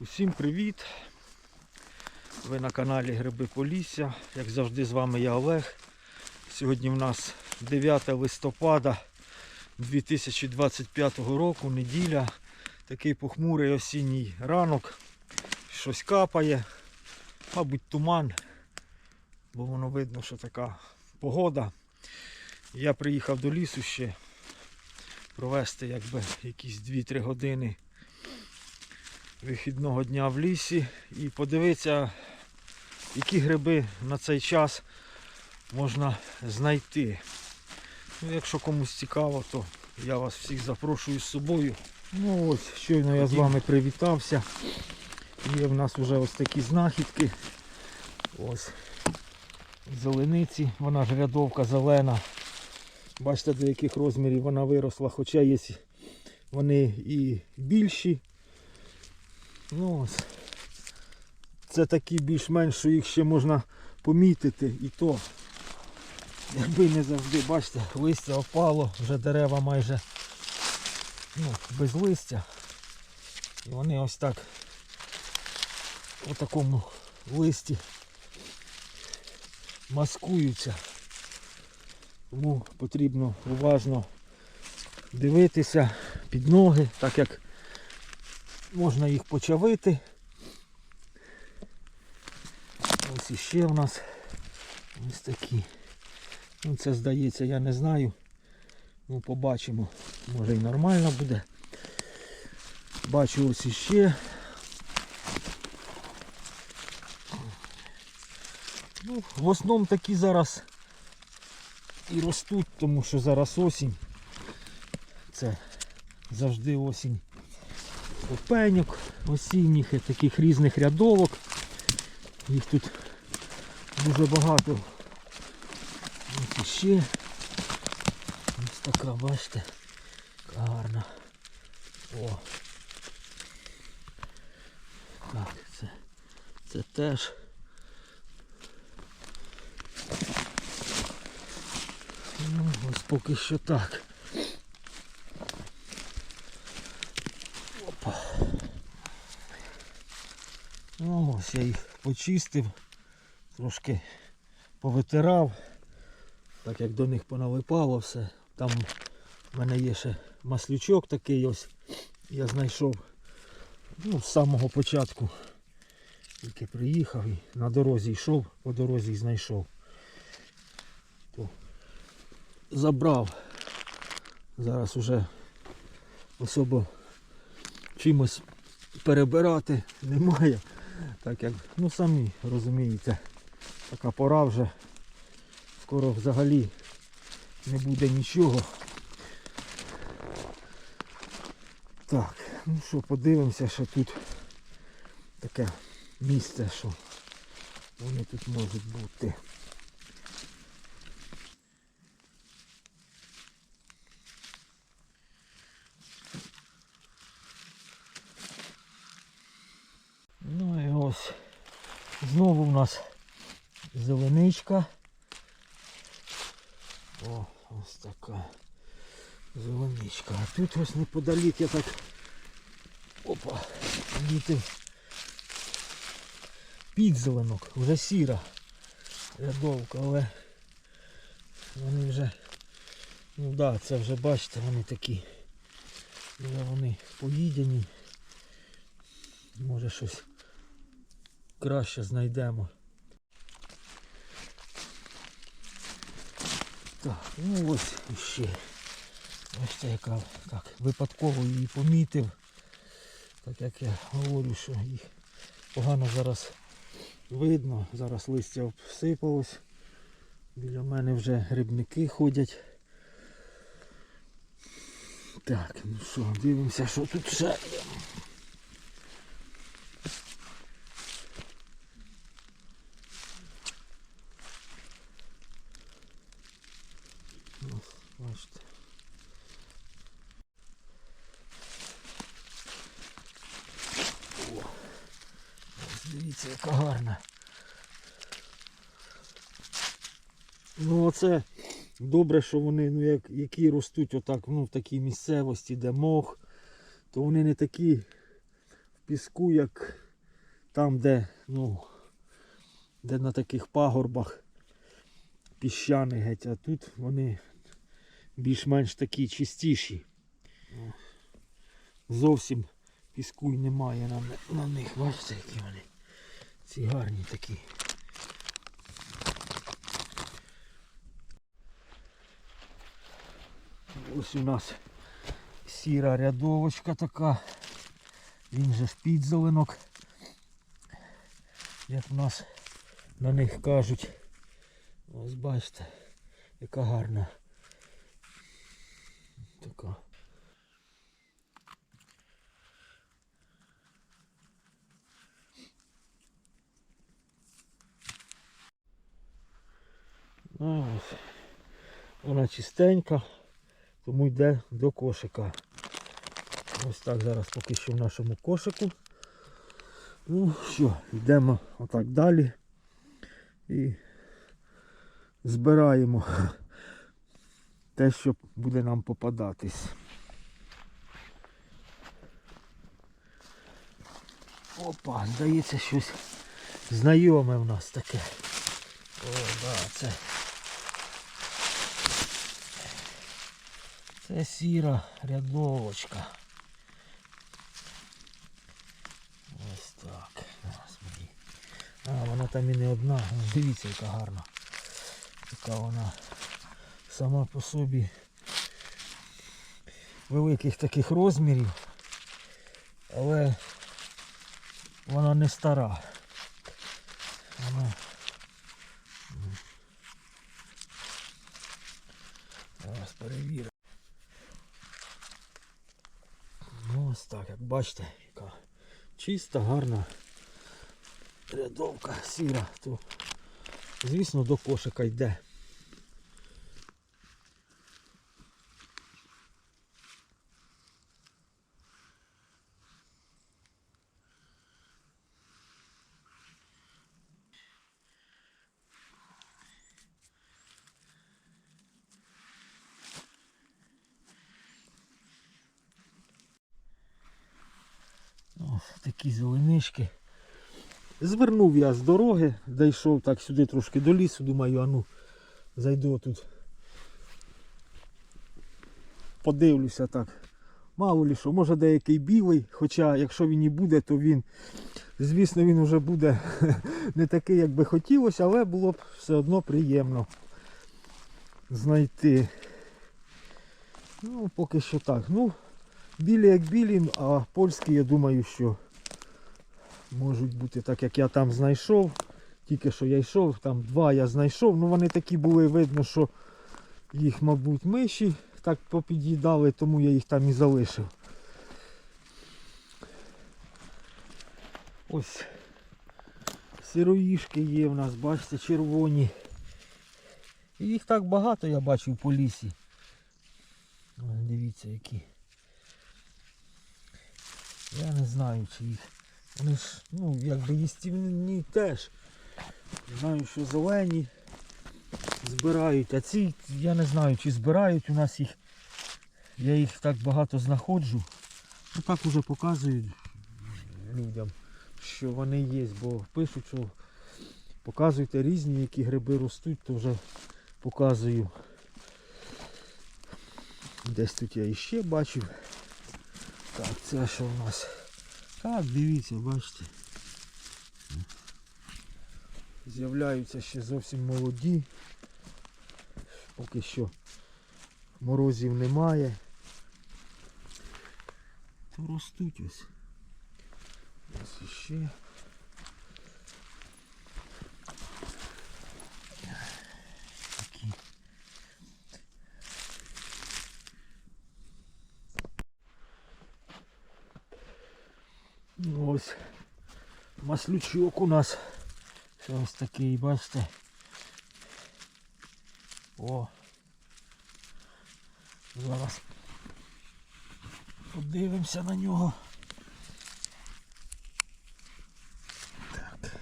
Усім привіт! Ви на каналі Гриби Полісся. Як завжди, з вами я Олег. Сьогодні в нас 9 листопада 2025 року, неділя. Такий похмурий осінній ранок. Щось капає, мабуть, туман, бо воно видно, що така погода. Я приїхав до лісу ще провести якби якісь 2-3 години вихідного дня в лісі і подивитися, які гриби на цей час можна знайти. Ну, якщо комусь цікаво, то я вас всіх запрошую з собою. Ну ось, щойно я з вами привітався. Є в нас вже ось такі знахідки. Ось зелениці, вона ж рядовка зелена. Бачите, до яких розмірів вона виросла, хоча є вони і більші. Ну ось. Це такі більш-менш, що їх ще можна помітити і то. Якби не завжди, бачите, листя опало, вже дерева майже ну, без листя. І вони ось так у такому листі маскуються. Тому потрібно уважно дивитися під ноги, так як можна їх почавити. Ось іще в нас ось такі. Ну це здається, я не знаю. Ну побачимо. Може і нормально буде. Бачу ось іще. Ну, в основному такі зараз і ростуть, тому що зараз осінь. Це завжди осінь опеньок осінніх, таких різних рядовок. Їх тут дуже багато. Ось іще. Ось така, бачите, гарна. О. Так, це, це теж. Ну, ось поки що так. Ну, ось я їх почистив, трошки повитирав, так як до них поналипало все. Там в мене є ще маслючок такий ось. Я знайшов ну, з самого початку. Тільки приїхав і на дорозі йшов, по дорозі знайшов. То забрав. Зараз уже особо чимось перебирати немає. Так як, ну самі розумієте, така пора вже. Скоро взагалі не буде нічого. Так, ну що, подивимося, що тут таке місце, що вони тут можуть бути. Ну і ось знову у нас зеленичка. О, ось така зеленичка. А тут ось неподалік я так опа, помітив підзеленок, вже сіра рядовка, але вони вже, ну да, це вже бачите, вони такі, вже вони поїдені. Може щось краще знайдемо. Так, ну ось іще. Бачите, яка так, випадково її помітив. Так як я говорю, що їх погано зараз видно. Зараз листя обсипалось. Біля мене вже грибники ходять. Так, ну що, дивимося, що тут ще є. Ось, Бачите. О, ось дивіться, яка гарна. Оце добре, що вони, ну як, які ростуть отак, ну, в такій місцевості, де мох, то вони не такі в піску, як там, де, ну, де на таких пагорбах піщаний геть, а тут вони більш-менш такі чистіші. Зовсім піску й немає на, на них. Бачите, які вони. Ці гарні такі. Ось у нас сіра рядовочка така. Він же ж підзеленок. Як в нас на них кажуть. Ось бачите, яка гарна. Така. Ну, ось. Вона чистенька, тому йде до кошика. Ось так зараз поки що в нашому кошику. Ну що, йдемо отак далі і збираємо те, що буде нам попадатись. Опа, здається, щось знайоме в нас таке. О, да, це. Це сіра рядовочка. Ось так. А, вона там і не одна. Дивіться, яка гарна. Яка вона сама по собі великих таких розмірів. Але вона не стара. Вона Зараз перевіримо. Ну ось так, як бачите, яка чиста, гарна рядовка сіра, то звісно до кошика йде. Такі зеленишки. Звернув я з дороги, дійшов так сюди трошки до лісу, думаю, а ну зайду тут. Подивлюся так. Мало лі що, може деякий білий, хоча якщо він і буде, то він, звісно, він вже буде не такий, як би хотілося, але було б все одно приємно знайти. Ну, поки що так. Ну, білі як білі, а польські, я думаю, що можуть бути так, як я там знайшов. Тільки що я йшов, там два я знайшов. Ну вони такі були, видно, що їх, мабуть, миші так попід'їдали, тому я їх там і залишив. Ось сироїшки є в нас, бачите, червоні. І їх так багато я бачив по лісі. Дивіться які. Я не знаю, чи їх. Вони ж, ну, якби їстівні теж. Знаю, що зелені збирають, а ці я не знаю, чи збирають у нас їх. Я їх так багато знаходжу. Ну так уже показують людям, що вони є, бо пишуть, що показуйте різні, які гриби ростуть, то вже показую. Десь тут я іще бачив. Так, це що у нас? Так, дивіться, бачите. З'являються ще зовсім молоді. Поки що морозів немає. То ростуть ось. Ось іще. Такі. Ну, Ось маслючок у нас. Ось такий, бачите. О. Зараз подивимося на нього. Так.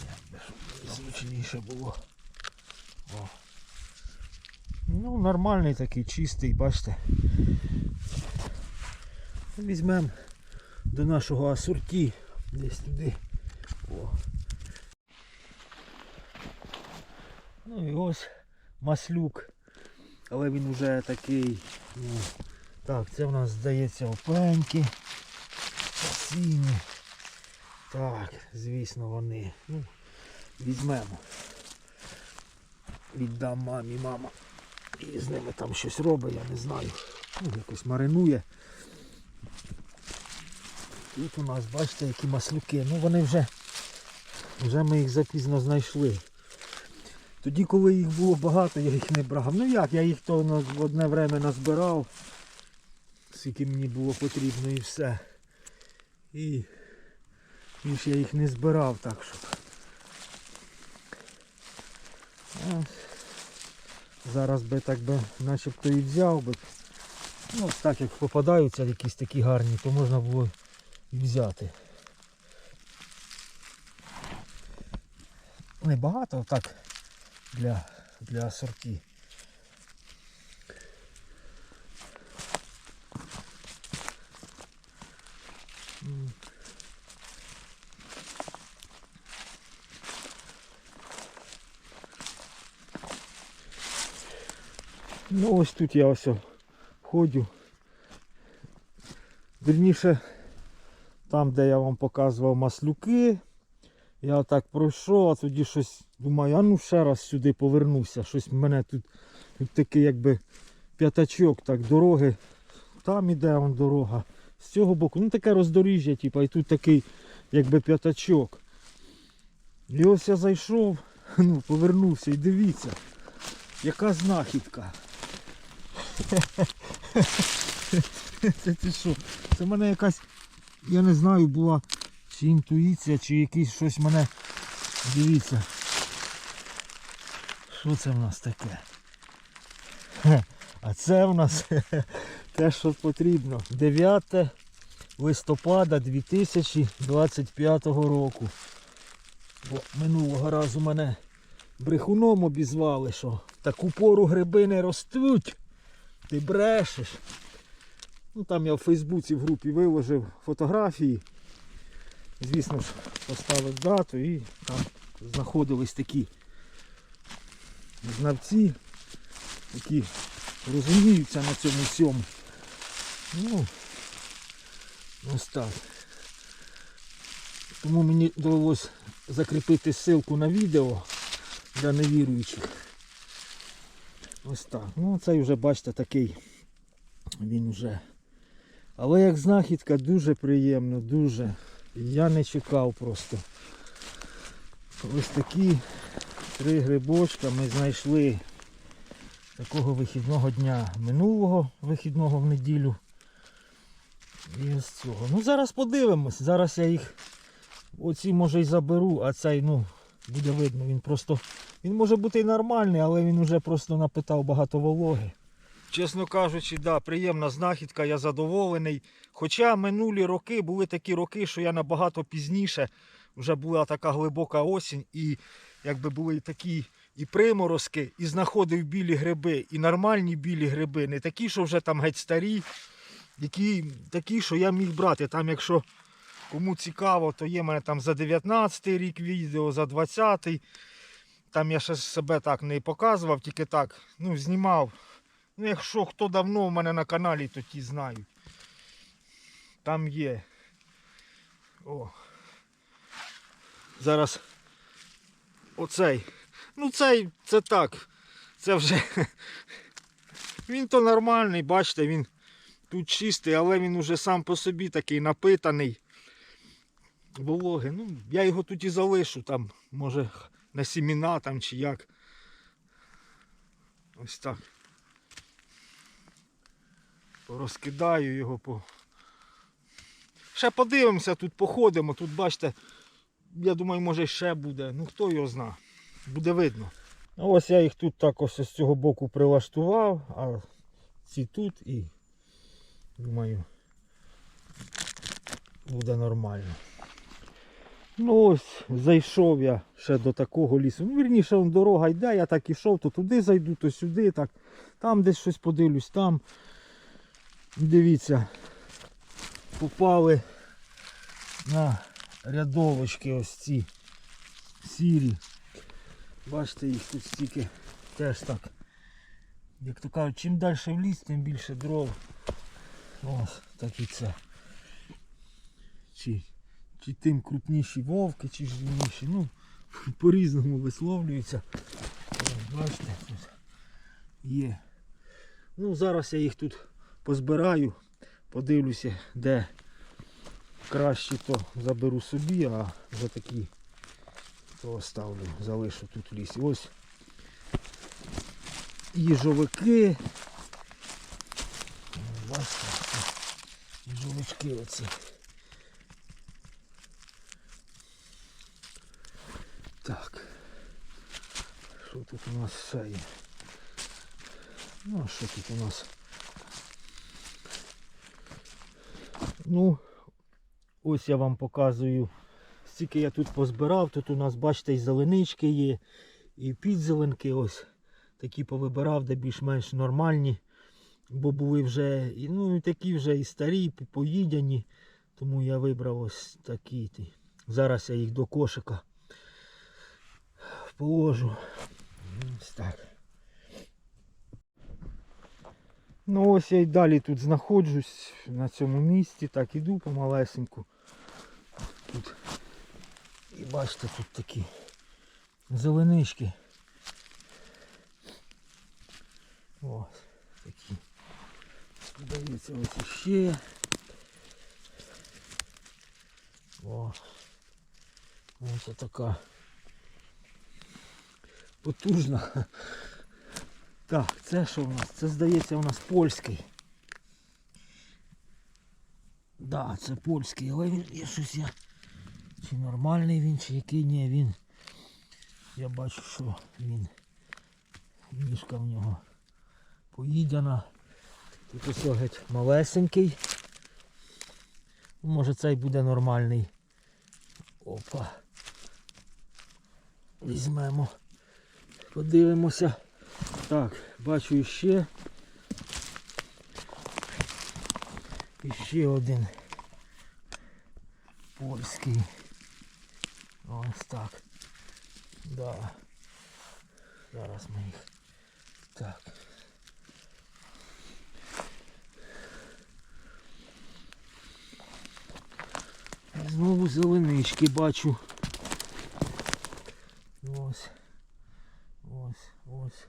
Як би щоб зручніше було. О. Ну, нормальний такий, чистий, бачите. Візьмемо до нашого асорті. Десь туди. О. Ну і ось маслюк. Але він вже такий. Ну, так, це в нас здається опеньки. Осінні. Так, звісно, вони. Ну, візьмемо. Віддам мамі, мама. І з ними там щось робить, я не знаю. Ну, якось маринує. Тут у нас, бачите, які маслюки. Ну вони вже, вже ми їх запізно знайшли. Тоді, коли їх було багато, я їх не брав. Ну як, я їх то в одне время назбирав, скільки мені було потрібно і все. І більше я їх не збирав так що. Зараз би так би начебто і взяв би. Ну, так як попадаються якісь такі гарні, то можна було і взяти. Небагато так для, для асорті. Ну ось тут я ось ходю. Вірніше, там, де я вам показував маслюки, я так пройшов, а тоді щось думаю, а ну ще раз сюди повернуся. Щось в мене тут, тут такий якби п'ятачок, так, дороги. Там іде вон дорога. З цього боку, ну таке роздоріжжя, типу, і тут такий якби п'ятачок. І ось я зайшов, ну, повернувся і дивіться, яка знахідка. Це ти що? Це в мене якась, я не знаю, була чи інтуїція, чи якийсь щось мене. Дивіться. Що це в нас таке? А це в нас те, що потрібно. 9 листопада 2025 року. Бо минулого разу мене брехуном обізвали, що таку пору гриби не ростуть. Ти брешеш. Ну там я в Фейсбуці в групі виложив фотографії. Звісно ж, поставив дату і там знаходились такі знавці, які розуміються на цьому всьому. Ну, ось так. Тому мені довелось закріпити ссылку на відео для невіруючих. Ось так. Ну цей вже бачите такий. Він вже. Але як знахідка дуже приємно, дуже. Я не чекав просто. Ось такі три грибочка ми знайшли такого вихідного дня минулого вихідного в неділю. І ось цього. Ну зараз подивимось. Зараз я їх оці може й заберу, а цей, ну, буде видно, він просто. Він може бути і нормальний, але він вже просто напитав багато вологи. Чесно кажучи, да, приємна знахідка, я задоволений. Хоча минулі роки були такі роки, що я набагато пізніше вже була така глибока осінь, і якби були такі і приморозки, і знаходив білі гриби, і нормальні білі гриби, не такі, що вже там геть старі, які такі, що я міг брати. Там, якщо кому цікаво, то є мене там за 19 рік відео, за 20 Там я ще себе так не показував, тільки так, ну, знімав. Ну, якщо хто давно в мене на каналі, то ті знають. Там є. О. Зараз оцей. Ну цей, це так. Це вже. Він то нормальний, бачите, він тут чистий, але він уже сам по собі такий напитаний. Вологи. Ну, я його тут і залишу, там, може, на сіміна там чи як. Ось так. Розкидаю його по. Ще подивимося, тут походимо. Тут бачите, я думаю, може ще буде. Ну хто його зна. Буде видно. Ось я їх тут також з цього боку прилаштував, а ці тут і думаю буде нормально. Ну ось, зайшов я ще до такого лісу. Ну, вірніше, дорога йде, я так ішов, то туди зайду, то сюди, так. Там десь щось подивлюсь, там. Дивіться, попали на рядовочки ось ці сірі. Бачите, їх тут стільки теж так. Як то кажуть, чим далі в ліс, тим більше дров. Ось так і це. Чи, чи тим крупніші вовки, чи ж. Ну, по-різному висловлюються. Ось, Бачите, тут є. Ну, зараз я їх тут позбираю, подивлюся, де краще то заберу собі, а вже такі то оставлю, залишу тут в лісі. Ось їжовики. Бачите, їжовички оці. Так. Що тут у нас все є? Ну, а що тут у нас? Ну, ось я вам показую. Стільки я тут позбирав, тут у нас, бачите, і зеленички є, і підзеленки ось такі повибирав, де більш-менш нормальні. Бо були вже ну, і такі вже і старі, і поїдяні. Тому я вибрав ось такі. Зараз я їх до кошика положу. Ось так. Ну ось я й далі тут знаходжусь на цьому місці, так іду помалесеньку. Тут і бачите, тут такі зеленички. Ось такі. Дивіться, ось іще. О. Ось така потужна. Так, це що у нас? Це здається у нас польський. Да, це польський, але він є щось я. Чи нормальний він, чи який ні, він. Я бачу, що він. Ніжка в нього поїдена. Тут ось геть малесенький. Може цей буде нормальний. Опа. Візьмемо. Подивимося. Так, бачу іще. Іще один польський. Ось так. Да. Зараз ми їх. Так. Знову зеленички бачу. Ось. Ось, ось.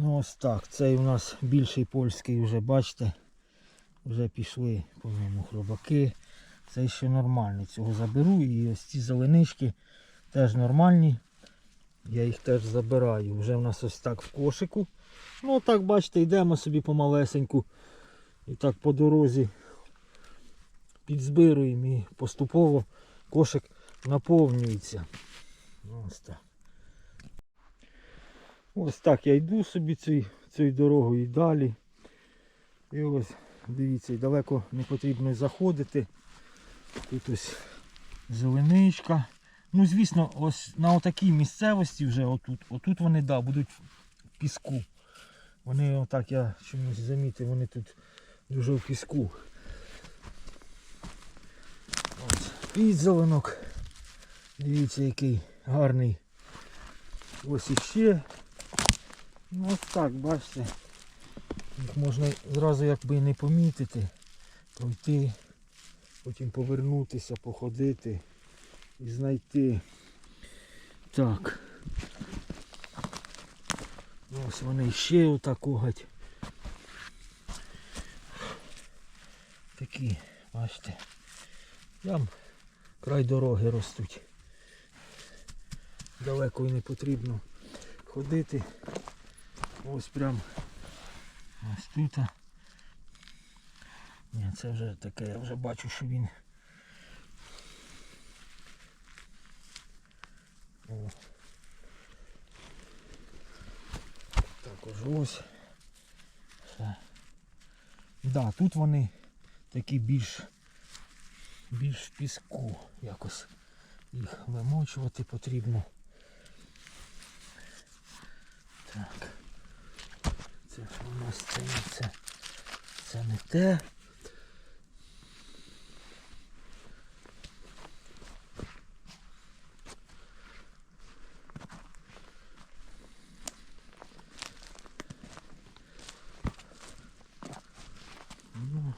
Ну ось так, цей у нас більший польський вже, бачите, вже пішли по ньому хробаки. Цей ще нормальний, цього заберу. І ось ці зеленички теж нормальні. Я їх теж забираю. Вже в нас ось так в кошику. Ну так бачите, йдемо собі помалесеньку. І так по дорозі підзбируємо і поступово кошик наповнюється. Ось так. Ось так я йду собі цією цією дорогою і далі. І ось, дивіться, далеко не потрібно заходити. Тут ось зеленичка. Ну, звісно, ось на отакій місцевості вже отут, отут вони да, будуть в піску. Вони отак я чомусь замітив, вони тут дуже в піску. Ось підзеленок. Дивіться, який гарний. Ось іще. Ну ось так, бачите. Їх можна зразу якби і не помітити, пройти, потім повернутися, походити і знайти. Так. Ось вони ще отако гать. Такі, бачите. Там край дороги ростуть. Далеко і не потрібно ходити. Ось прям ось тут. Ні, це вже таке, я вже бачу, що він. О. покажу ось. Все. Да, тут вони такі більш, більш в піску. Якось їх вимочувати потрібно. Так. Це у нас це це. Це не те. Ну.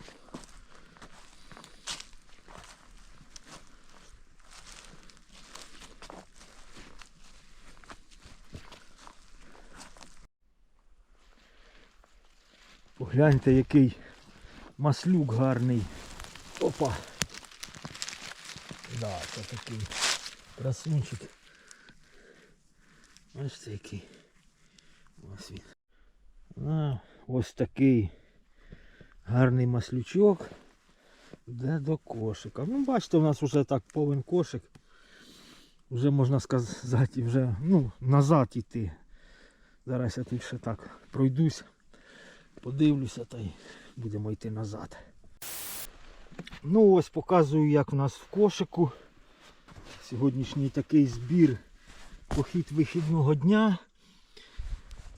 Погляньте, який маслюк гарний. Опа. Да, це такий красунчик. Бачите який. Ось він. А, ось такий гарний маслючок. Де до кошика. Ну, бачите, у нас вже так повен кошик. Вже можна сказати, вже ну, назад іти. Зараз я тут ще так пройдусь, подивлюся та й будемо йти назад. Ну ось показую, як у нас в кошику. Сьогоднішній такий збір похід вихідного дня.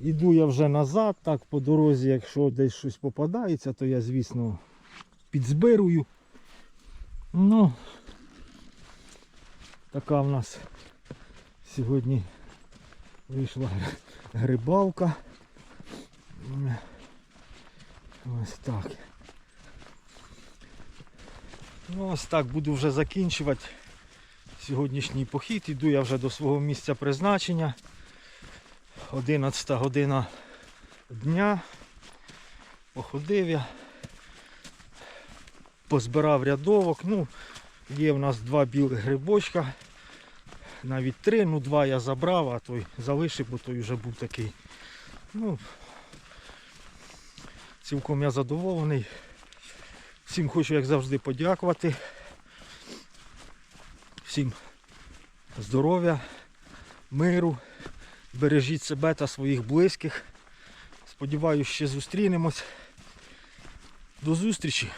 Іду я вже назад, так по дорозі, якщо десь щось попадається, то я, звісно, підзбирую. Ну, така в нас сьогодні вийшла гри- грибалка. Ось так. Ну, ось так буду вже закінчувати сьогоднішній похід. Іду я вже до свого місця призначення. 11 година дня. Походив я. Позбирав рядовок. Ну, є в нас два білих грибочка. Навіть три, ну два я забрав, а той залишив, бо той вже був такий. Ну, цілком я задоволений. Всім хочу, як завжди, подякувати. Всім здоров'я, миру. Бережіть себе та своїх близьких. Сподіваюсь, ще зустрінемось. До зустрічі!